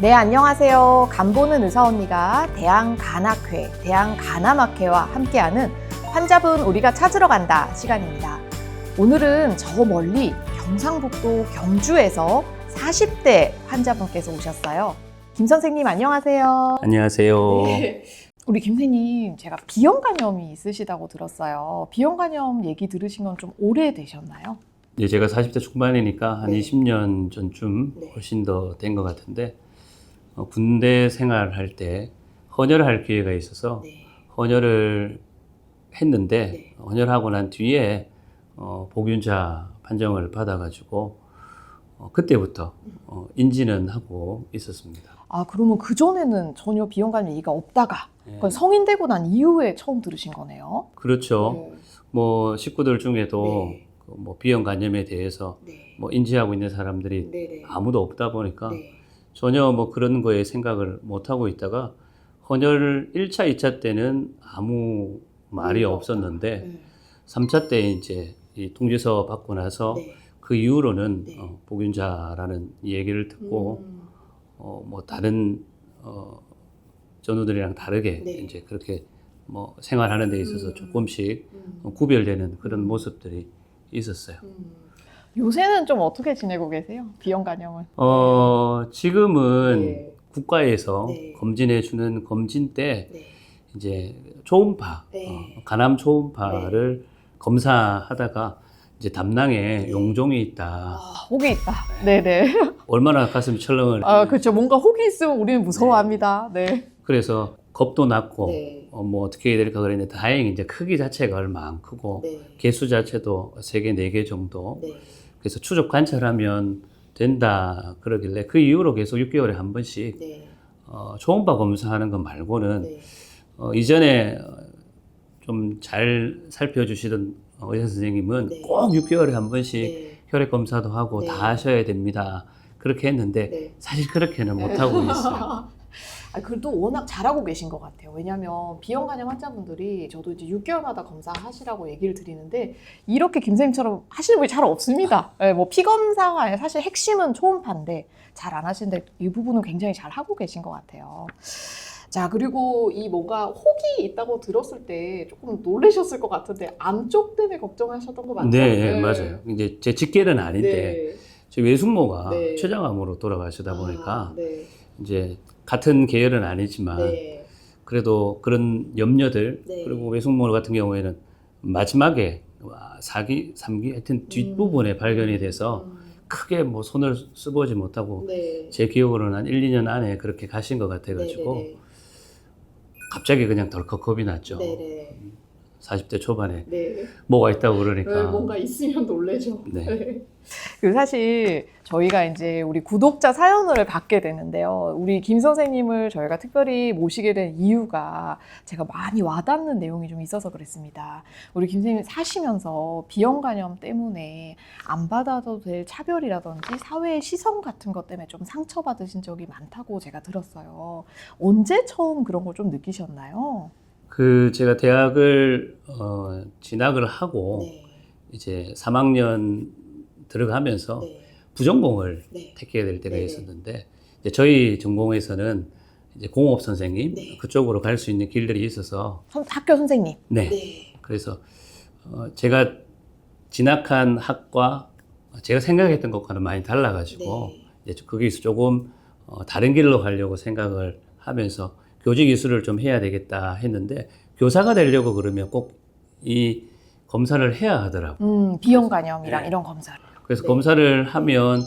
네, 안녕하세요. 간보는 의사 언니가 대한간학회, 대한간암학회와 함께하는 환자분 우리가 찾으러 간다 시간입니다. 오늘은 저 멀리 경상북도 경주에서 40대 환자분께서 오셨어요. 김 선생님 안녕하세요. 안녕하세요. 네. 우리 김 선생님, 제가 비형 간염이 있으시다고 들었어요. 비형 간염 얘기 들으신 건 좀 오래되셨나요? 이제 제가 40대 중반이니까 한 네. 20년 전쯤 네. 훨씬 더 된 것 같은데 어, 군대 생활할 때 헌혈을 할 기회가 있어서 네. 헌혈을 했는데 네. 헌혈하고 난 뒤에 어, 복균자 판정을 받아가지고 어, 그때부터 어, 인지는 하고 있었습니다. 아, 그러면 그 전에는 전혀 비형 간염 얘기가 없다가 예. 그건 성인 되고 난 이후에 처음 들으신 거네요. 그렇죠. 뭐 식구들 중에도 네. 그뭐 비형 간염에 대해서 네. 뭐 인지하고 있는 사람들이 네네. 아무도 없다 보니까 네. 전혀 뭐 그런 거에 생각을 못 하고 있다가 헌혈 1차, 2차 때는 아무 말이 없었는데 네. 3차 때 이제 이 통지서 받고 나서 네. 그 이후로는 네. 어, 복균자라는 얘기를 듣고 음. 어, 뭐 다른 어, 전우들이랑 다르게 네. 이제 그렇게 뭐 생활하는 데 있어서 음. 조금씩 음. 어, 구별되는 그런 모습들이 있었어요. 음. 요새는 좀 어떻게 지내고 계세요? 비형 간염은? 어, 지금은 네. 국가에서 네. 검진해 주는 검진 때 네. 이제 초음파, 네. 어, 간암 초음파를 검사하다가 이제 담낭에 네. 용종이 있다. 아, 혹이 있다. 네 네. 얼마나 가슴이 철렁을. 아, 그렇죠. 뭔가 혹이 있으면 우리는 무서워합니다. 네. 그래서 겁도 났고 네. 어, 뭐 어떻게 해야 될까 그랬는데 다행히 이제 크기 자체가 얼마 안 크고 네. 개수 자체도 세 개, 네 개 정도. 네. 그래서 추적 관찰하면 된다 그러길래 그 이후로 계속 6개월에 한 번씩 네. 어, 초음파 검사하는 것 말고는 네. 어, 이전에 좀 잘 살펴주시던 의사 선생님은 네. 꼭 6개월에 한 번씩 네. 혈액 검사도 하고 네. 다 하셔야 됩니다. 그렇게 했는데 네. 사실 그렇게는 못 하고 있어요. 아, 그래도 워낙 잘하고 계신 것 같아요. 왜냐하면 비형 간염 환자분들이 저도 이제 6개월마다 검사하시라고 얘기를 드리는데 이렇게 김선생님처럼 하시는 분이 잘 없습니다. 네, 뭐피 검사가 사실 핵심은 초음파인데 잘 안 하시는데 이 부분은 굉장히 잘 하고 계신 것 같아요. 자 그리고 이 뭔가 혹이 있다고 들었을 때 조금 놀라셨을 것 같은데 안쪽 때문에 걱정하셨던 거 맞죠? 네, 맞아요. 이제 제 직계는 아닌데 네. 제 외숙모가 네. 췌장암으로 돌아가시다 아, 보니까 네. 이제 같은 계열은 아니지만 네. 그래도 그런 염려들 네. 그리고 외숙모 같은 경우에는 마지막에 와, 4기, 3기 하여튼 뒷부분에 음. 발견이 돼서 음, 크게 뭐 손을 써보지 못하고 네. 제 기억으로는 한 1, 2년 안에 그렇게 가신 것 같아가지고 네네네. 갑자기 그냥 덜컥 겁이 났죠. 네네. 40대 초반에 네. 뭐가 있다고 그러니까. 네, 뭔가 있으면 놀래죠. 네. 그 사실 저희가 이제 우리 구독자 사연을 받게 되는데요. 우리 김 선생님을 저희가 특별히 모시게 된 이유가 제가 많이 와닿는 내용이 좀 있어서 그랬습니다. 우리 김 선생님 사시면서 비형 간염 때문에 안 받아도 될 차별이라든지 사회의 시선 같은 것 때문에 좀 상처받으신 적이 많다고 제가 들었어요. 언제 처음 그런 걸 좀 느끼셨나요? 그 제가 대학을 어, 진학을 하고 네. 이제 3학년 들어가면서 네. 부전공을 네. 택해야 될 때가 네네. 있었는데 이제 저희 전공에서는 이제 공업 선생님 네. 그쪽으로 갈 수 있는 길들이 있어서 선- 학교 선생님. 네. 네. 그래서 어, 제가 진학한 학과 제가 생각했던 것과는 많이 달라가지고 네. 이제 거기서 조금 어, 다른 길로 가려고 생각을 하면서 교직 이수를 좀 해야 되겠다 했는데 교사가 되려고 그러면 꼭 이 검사를 해야 하더라고. 음, 비형 간염이랑 네. 이런 검사를. 그래서 네. 검사를 하면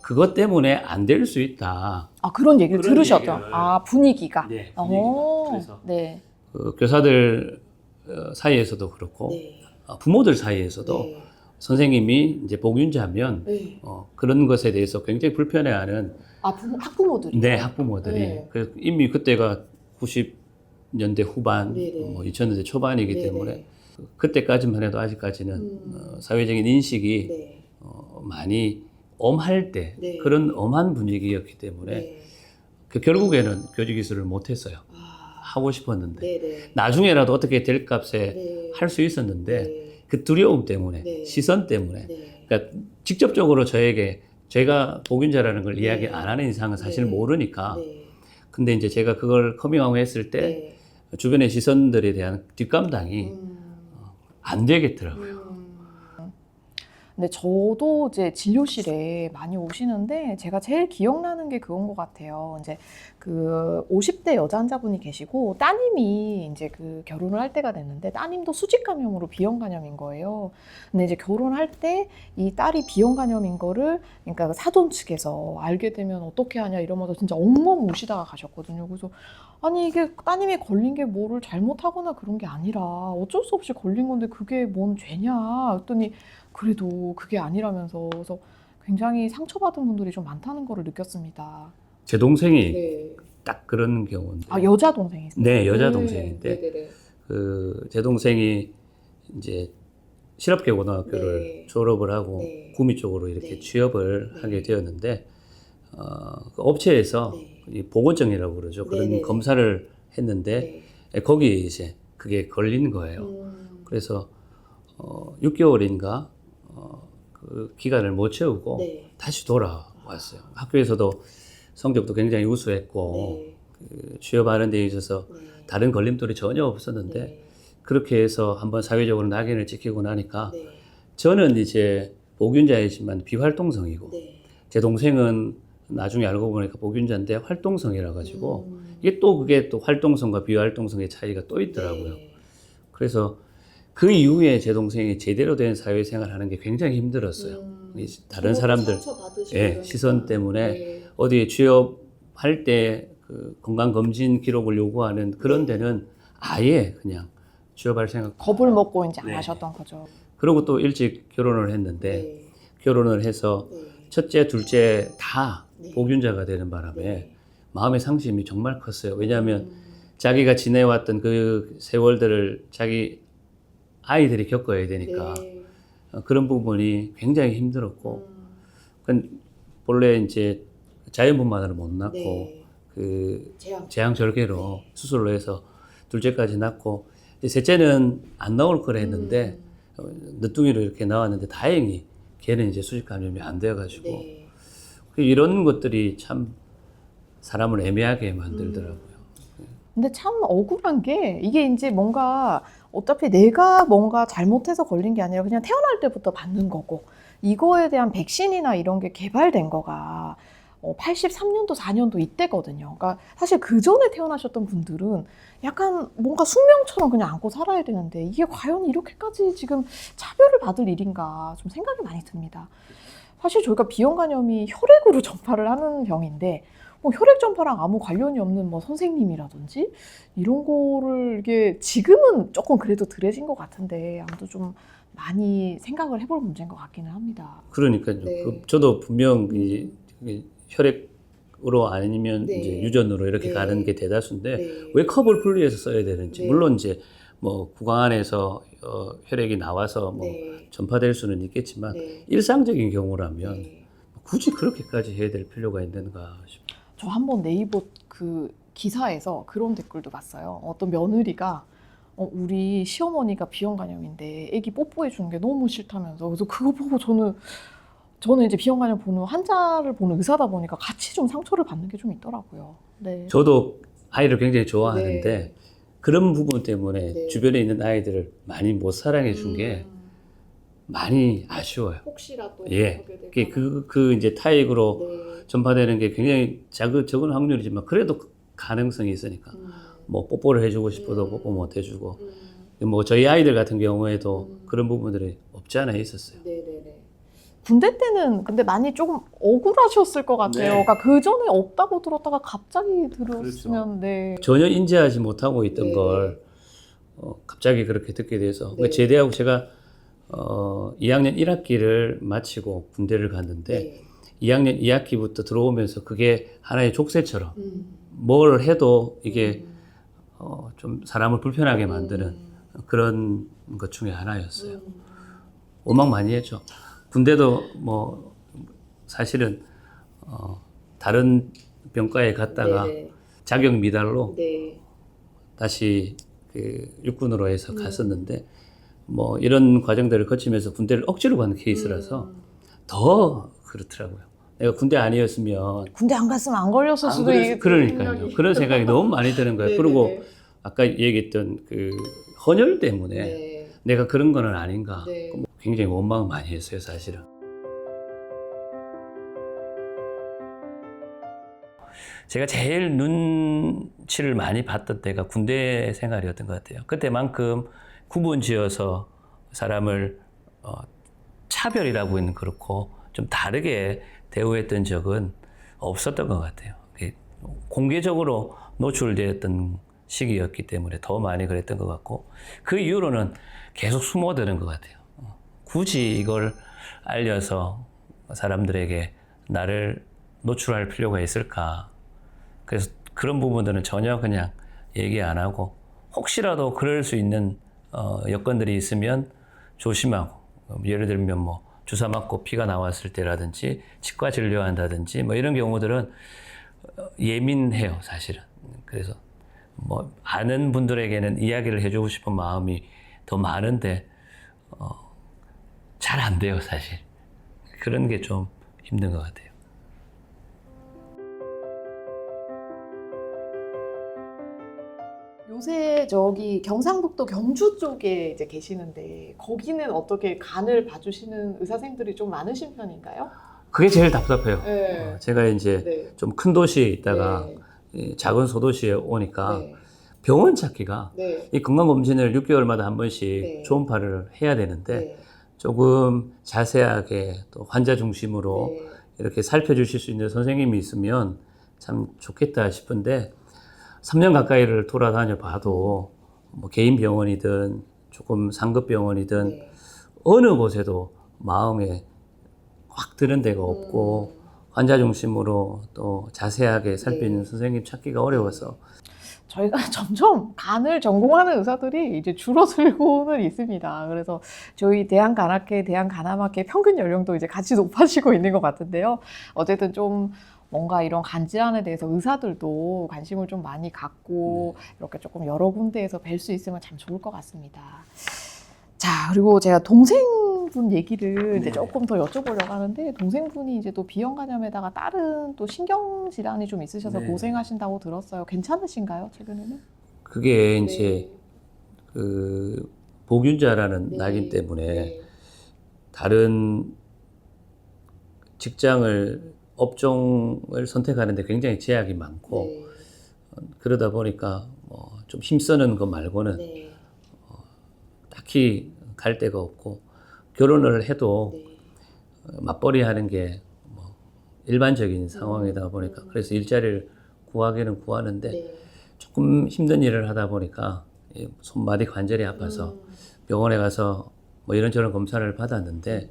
그것 때문에 안 될 수 있다. 아 그런 얘기를 그런 들으셨죠? 얘기를. 아 분위기가. 네, 어, 그래서 네. 그 교사들 어, 사이에서도 그렇고 네. 어, 부모들 사이에서도 네. 선생님이 이제 복균자면 네. 어, 그런 것에 대해서 굉장히 불편해하는 아 부모, 학부모들이. 네 학부모들이 네. 그 이미 그때가 90년대 후반, 네네. 뭐 2000년대 초반이기 네네. 때문에 그때까지만 해도 아직까지는 음. 어, 사회적인 인식이 네. 어, 많이 엄할 때 네. 그런 엄한 분위기였기 때문에 네. 그 결국에는 교직 기술을 못했어요. 아, 하고 싶었는데 네네. 나중에라도 어떻게 될 값에 네. 할수 있었는데 네. 그 두려움 때문에 네. 시선 때문에 네. 그러니까 직접적으로 저에게 제가 복균자라는 걸 이야기 네. 안 하는 이상은 사실 네. 모르니까. 네. 근데 이제 제가 그걸 커밍아웃 했을 때 네. 주변의 시선들에 대한 뒷감당이 음. 안 되겠더라고요. 음. 근데 저도 이제 진료실에 많이 오시는데 제가 제일 기억나는 게 그건 것 같아요. 이제 그 50대 여자 환자분이 계시고 따님이 이제 그 결혼을 할 때가 됐는데 따님도 수직 감염으로 비형 감염인 거예요. 근데 이제 결혼할 때 이 딸이 비형 감염인 거를 그러니까 사돈 측에서 알게 되면 어떻게 하냐 이러면서 진짜 엉엉 우시다가 가셨거든요. 그래서 아니 이게 따님이 걸린 게 뭐를 잘못하거나 그런 게 아니라 어쩔 수 없이 걸린 건데 그게 뭔 죄냐 했더니 그래도 그게 아니라면서 그래서 굉장히 상처받은 분들이 좀 많다는 거를 느꼈습니다. 제 동생이 네. 딱 그런 경우인데. 아 여자 동생이 있어요. 네, 여자 네. 동생인데 네네네. 그 제 동생이 이제 실업계 고등학교를 네. 졸업을 하고 네. 구미 쪽으로 이렇게 네. 취업을 네. 하게 되었는데 어, 그 업체에서 네. 이 보건증이라고 그러죠. 그런 네네네. 검사를 했는데 네. 거기에 이제 그게 걸린 거예요. 음. 그래서 어, 6개월인가 어, 그 기간을 못 채우고 네. 다시 돌아왔어요. 학교에서도 성적도 굉장히 우수했고 네. 그 취업하는 데 있어서 네. 다른 걸림돌이 전혀 없었는데 네. 그렇게 해서 한번 사회적으로 낙인을 찍히고 나니까 네. 저는 이제 보균자이지만 비활동성이고 네. 제 동생은 나중에 알고 보니까 보균자인데 활동성이라 가지고 음. 이게 또 그게 또 활동성과 비활동성의 차이가 또 있더라고요. 네. 그래서 그 이후에 제 동생이 제대로 된 사회생활 하는 게 굉장히 힘들었어요. 음. 이 다른 사람들 예. 시선 때문에 네. 어디에 취업할 때 그 건강검진 기록을 요구하는 그런 네. 데는 아예 그냥 취업할 생각 겁을 먹고 이제 안 네. 하셨던 거죠. 그리고 또 일찍 결혼을 했는데 네. 결혼을 해서 네. 첫째, 둘째 다 네. 복균자가 되는 바람에 네. 마음의 상심이 정말 컸어요. 왜냐하면 음. 자기가 지내왔던 그 세월들을 자기 아이들이 겪어야 되니까 네. 어, 그런 부분이 굉장히 힘들었고 음. 그 본래 이제 자연분만으로 못 낳고 네. 그 제왕. 제왕절개로 네. 수술을 해서 둘째까지 낳고 셋째는 안 나올 거라 했는데 음. 어, 늦둥이로 이렇게 나왔는데 다행히 걔는 이제 수직 감염이 안 돼가지고 네. 그 이런 것들이 참 사람을 애매하게 만들더라고요. 근데 참 억울한 게 이게 이제 뭔가 어차피 내가 뭔가 잘못해서 걸린 게 아니라 그냥 태어날 때부터 받는 거고 이거에 대한 백신이나 이런 게 개발된 거가 어, 83년도 4년도 이때거든요. 그러니까 사실 그 전에 태어나셨던 분들은 약간 뭔가 숙명처럼 그냥 안고 살아야 되는데 이게 과연 이렇게까지 지금 차별을 받을 일인가 좀 생각이 많이 듭니다. 사실 저희가 비형 간염이 혈액으로 전파를 하는 병인데 뭐 혈액 전파랑 아무 관련이 없는 뭐 선생님이라든지 이런 거를 이게 지금은 조금 그래도 덜해진 것 같은데 아무튼 좀 많이 생각을 해볼 문제인 것 같기는 합니다. 그러니까요. 네. 그 저도 분명 이, 이 혈액으로 아니면 네. 이제 유전으로 이렇게 네. 가는 게 대다수인데 네. 왜 컵을 분리해서 써야 되는지 네. 물론 이제 뭐 구강 안에서 어, 혈액이 나와서 뭐 네. 전파될 수는 있겠지만 네. 일상적인 경우라면 네. 굳이 그렇게까지 해야 될 필요가 있는가 싶어요. 저 한번 네이버 그 기사에서 그런 댓글도 봤어요. 어떤 며느리가 어, 우리 시어머니가 비형 간염인데 애기 뽀뽀해 주는 게 너무 싫다면서 그래서 그거 보고 저는 저는 이제 비형 간염 보는 환자를 보는 의사다 보니까 같이 좀 상처를 받는 게 좀 있더라고요. 네. 저도 아이를 굉장히 좋아하는데 네. 그런 부분 때문에 네. 주변에 있는 아이들을 많이 못 사랑해 준게 음. 많이 아쉬워요. 혹시라도 예. 그게 봐. 그, 그 이제 타액으로 네. 전파되는 게 굉장히 작은, 적은 확률이지만 그래도 가능성이 있으니까 음. 뭐 뽀뽀를 해주고 싶어도 음. 뽀뽀 못 해주고 음. 뭐 저희 아이들 같은 경우에도 음. 그런 부분들이 없지 않아 있었어요. 네네네. 군대 때는 근데 많이 조금 억울하셨을 것 같아요. 네. 그러니까 그 전에 없다고 들었다가 갑자기 들었으면 네. 전혀 인지하지 못하고 있던 네. 걸 어, 갑자기 그렇게 듣게 돼서 네. 그러니까 제대하고 제가 어, 2학년 1학기를 마치고 군대를 갔는데 네. 2학년 2학기부터 들어오면서 그게 하나의 족쇄처럼 음. 뭘 해도 이게 음. 어, 좀 사람을 불편하게 만드는 음. 그런 것 중에 하나였어요. 음. 오막 많이 했죠. 군대도 뭐 사실은 어, 다른 병과에 갔다가 네네. 자격 미달로 네. 다시 그 육군으로 해서 음. 갔었는데 뭐 이런 과정들을 거치면서 군대를 억지로 가는 케이스라서 음. 더 그렇더라고요. 내가 군대 아니었으면 군대 안 갔으면 안 걸렸을 안 수도 그랬- 있 그러니까요. 그런 생각이 너무 많이 드는 거예요. 그리고 아까 얘기했던 그 헌혈 때문에 네. 내가 그런 거는 아닌가. 네. 굉장히 원망을 많이 했어요, 사실은. 제가 제일 눈치를 많이 봤던 때가 군대 생활이었던 것 같아요. 그때만큼 구분 지어서 사람을 어, 차별이라고 있는 그렇고 좀 다르게 대우했던 적은 없었던 것 같아요. 공개적으로 노출되었던 시기였기 때문에 더 많이 그랬던 것 같고 그 이후로는 계속 숨어드는 것 같아요. 어, 굳이 이걸 알려서 사람들에게 나를 노출할 필요가 있을까? 그래서 그런 부분들은 전혀 그냥 얘기 안 하고 혹시라도 그럴 수 있는 어, 여건들이 있으면 조심하고 어, 예를 들면 뭐 주사 맞고 피가 나왔을 때라든지 치과 진료한다든지 뭐 이런 경우들은 어, 예민해요 사실은 그래서 뭐 아는 분들에게는 이야기를 해주고 싶은 마음이 더 많은데 어, 잘 안 돼요 사실 그런 게 좀 힘든 것 같아요. 요새 저기 경상북도 경주 쪽에 이제 계시는데 거기는 어떻게 간을 봐주시는 의사생들이 좀 많으신 편인가요? 그게 제일 답답해요. 네. 어, 제가 이제 네. 좀 큰 도시에 있다가 네. 이 작은 소도시에 오니까 네. 병원 찾기가 네. 이 건강검진을 6개월마다 한 번씩 네. 초음파를 해야 되는데 네. 조금 자세하게 또 환자 중심으로 네. 이렇게 살펴주실 수 있는 선생님이 있으면 참 좋겠다 싶은데 3년 가까이를 돌아다녀 봐도 뭐 개인 병원이든 조금 상급 병원이든 네. 어느 곳에도 마음에 확 드는 데가 없고 음. 환자 중심으로 또 자세하게 살피는 네. 선생님 찾기가 어려워서 저희가 점점 간을 전공하는 의사들이 이제 줄어들고는 있습니다. 그래서 저희 대한간학회, 대한간암학회 평균 연령도 이제 같이 높아지고 있는 것 같은데요. 어쨌든 좀 뭔가 이런 간 질환에 대해서 의사들도 관심을 좀 많이 갖고 이렇게 조금 여러 군데에서 뵐 수 있으면 참 좋을 것 같습니다. 자, 그리고 제가 동생 분 얘기를 이제 네. 조금 더 여쭤보려고 하는데 동생분이 이제 또 비형 간염에다가 다른 또 신경 질환이 좀 있으셔서 네. 고생하신다고 들었어요. 괜찮으신가요, 최근에는? 그게 이제 그 복균자라는 네. 낙인 때문에 네. 다른 직장을 업종을 선택하는데 굉장히 제약이 많고 네. 그러다 보니까 뭐 좀 힘쓰는 것 말고는 네. 딱히 갈 데가 없고 결혼을 해도 네. 맞벌이 하는 게 뭐 일반적인 상황이다 보니까 그래서 일자리를 구하기는 구하는데 네. 조금 힘든 일을 하다 보니까 이 손마디 관절이 아파서 음. 병원에 가서 뭐 이런저런 검사를 받았는데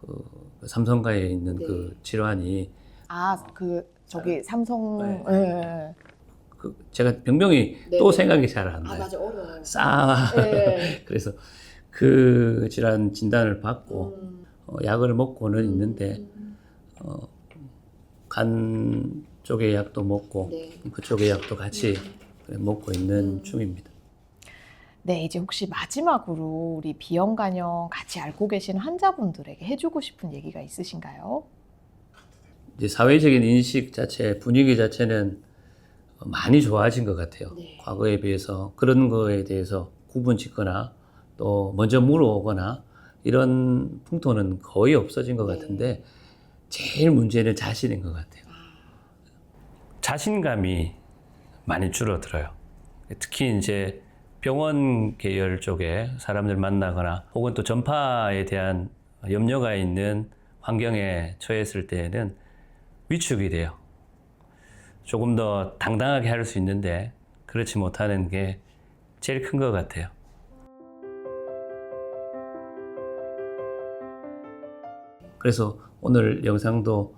그 삼성가에 있는 네. 그 질환이 아, 그 저기 삼성 네. 네. 그 제가 병명이 네. 또 생각이 잘안 아, 나요. 맞아. 어려워요. 싸. 네. 그래서 그 질환 진단을 받고 음. 어, 약을 먹고는 있는데 음. 어, 간 쪽의 약도 먹고 네. 그쪽의 약도 같이 먹고 있는 음. 중입니다. 네, 이제 혹시 마지막으로 우리 비형 간염 같이 앓고 계신 환자분들에게 해주고 싶은 얘기가 있으신가요? 이제 사회적인 인식 자체, 분위기 자체는 많이 좋아진 것 같아요. 네. 과거에 비해서 그런 거에 대해서 구분 짓거나 또 먼저 물어오거나 이런 풍토는 거의 없어진 것 네. 같은데 제일 문제는 자신인 것 같아요. 자신감이 많이 줄어들어요. 특히 이제 병원 계열 쪽에 사람들 만나거나 혹은 또 전파에 대한 염려가 있는 환경에 처했을 때에는 위축이 돼요. 조금 더 당당하게 할 수 있는데 그렇지 못하는 게 제일 큰 것 같아요. 그래서 오늘 영상도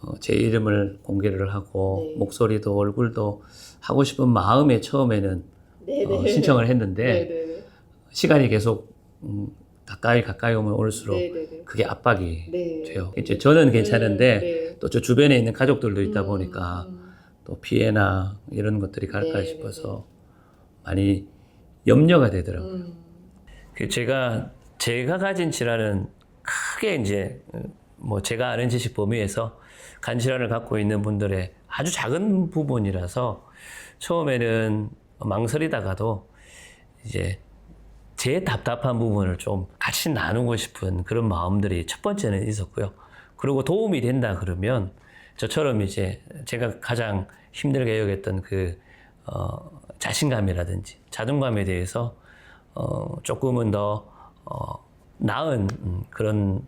어, 제 이름을 공개를 하고 네. 목소리도 얼굴도 하고 싶은 마음에 처음에는 네, 어, 신청을 했는데 네. 시간이 계속 음, 가까이 가까이 오면 올수록 네, 네. 그게 압박이 네. 돼요. 이제 저는 괜찮은데 네. 또저 주변에 있는 가족들도 있다 음, 보니까 음. 또 피해나 이런 것들이 갈까 네, 싶어서 많이 염려가 되더라고요. 음. 그 제가 제가 가진 질환은 크게 이제 뭐 제가 아는 지식 범위에서 간질환을 갖고 있는 분들의 아주 작은 부분이라서 처음에는 망설이다가도 이제 제 답답한 부분을 좀 같이 나누고 싶은 그런 마음들이 첫 번째는 있었고요. 그리고 도움이 된다 그러면 저처럼 이제 제가 가장 힘들게 여겼던 그 어, 자신감이라든지 자존감에 대해서 어, 조금은 더 어, 나은 음, 그런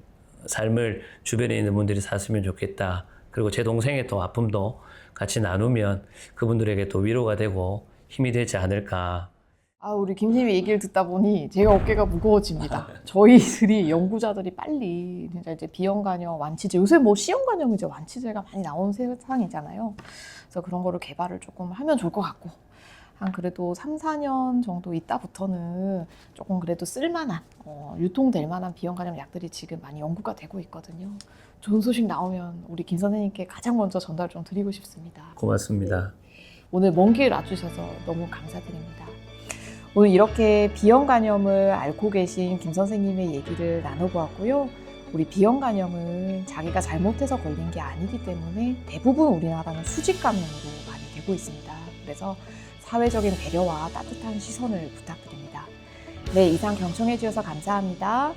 삶을 주변에 있는 분들이 샀으면 좋겠다. 그리고 제 동생의 또 아픔도 같이 나누면 그분들에게 또 위로가 되고 힘이 되지 않을까. 아, 우리 김님의 얘기를 듣다 보니 제가 어깨가 무거워집니다. 저희들이 연구자들이 빨리 진짜 이제 비형 간염, 완치제 요새 뭐 C형 간염 이제 완치제가 많이 나온 세상이잖아요. 그래서 그런 거를 개발을 조금 하면 좋을 것 같고 한 그래도 3, 4년 정도 있다부터는 조금 그래도 쓸만한 어, 유통될 만한 비형 간염 약들이 지금 많이 연구가 되고 있거든요. 좋은 소식 나오면 우리 김 선생님께 가장 먼저 전달 좀 드리고 싶습니다. 고맙습니다. 오늘 먼 길 와주셔서 너무 감사드립니다. 오늘 이렇게 비형 간염을 앓고 계신 김 선생님의 얘기를 나눠보았고요. 우리 비형 간염은 자기가 잘못해서 걸린 게 아니기 때문에 대부분 우리나라는 수직 감염으로 많이 되고 있습니다. 그래서 사회적인 배려와 따뜻한 시선을 부탁드립니다. 네, 이상 경청해 주셔서 감사합니다.